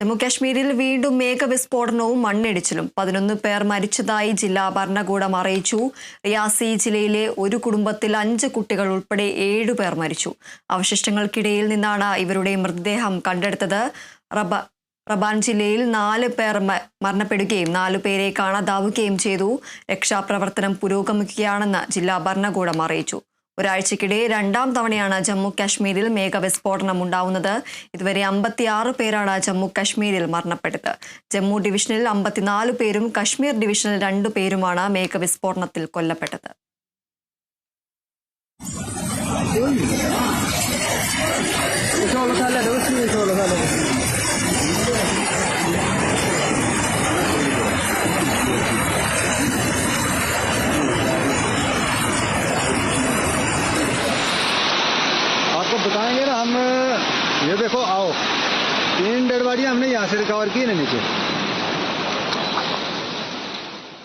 ജമ്മുകാശ്മീരിൽ വീണ്ടും മേഘവിസ്ഫോടനവും മണ്ണിടിച്ചിലും. പതിനൊന്ന് പേർ മരിച്ചതായി ജില്ലാ ഭരണകൂടം അറിയിച്ചു. റിയാസി ജില്ലയിലെ ഒരു കുടുംബത്തിൽ അഞ്ച് കുട്ടികൾ ഉൾപ്പെടെ ഏഴു പേർ മരിച്ചു. അവശിഷ്ടങ്ങൾക്കിടയിൽ നിന്നാണ് ഇവരുടെ മൃതദേഹം കണ്ടെടുത്തത്. റബ റബാൻ ജില്ലയിൽ നാല് പേർ മരണപ്പെടുകയും നാലു പേരെ കാണാതാവുകയും ചെയ്തു. രക്ഷാപ്രവർത്തനം പുരോഗമിക്കുകയാണെന്ന് ജില്ലാ ഭരണകൂടം അറിയിച്ചു. ഒരാഴ്ചക്കിടെ രണ്ടാം തവണയാണ് ജമ്മു കാശ്മീരിൽ മേഘവിസ്ഫോടനം ഉണ്ടാവുന്നത്. ഇതുവരെ അമ്പത്തിയാറ് പേരാണ് ജമ്മു കാശ്മീരിൽ മരണപ്പെട്ടത്. ജമ്മു ഡിവിഷനിൽ അമ്പത്തിനാല് പേരും കശ്മീർ ഡിവിഷനിൽ രണ്ടു പേരുമാണ് മേഘവിസ്ഫോടനത്തിൽ കൊല്ലപ്പെട്ടത്. बताएँगे ना हम, ये देखो आओ। तीन डेड बॉडी हमने यहाँ से रिकवर की ना नीचे।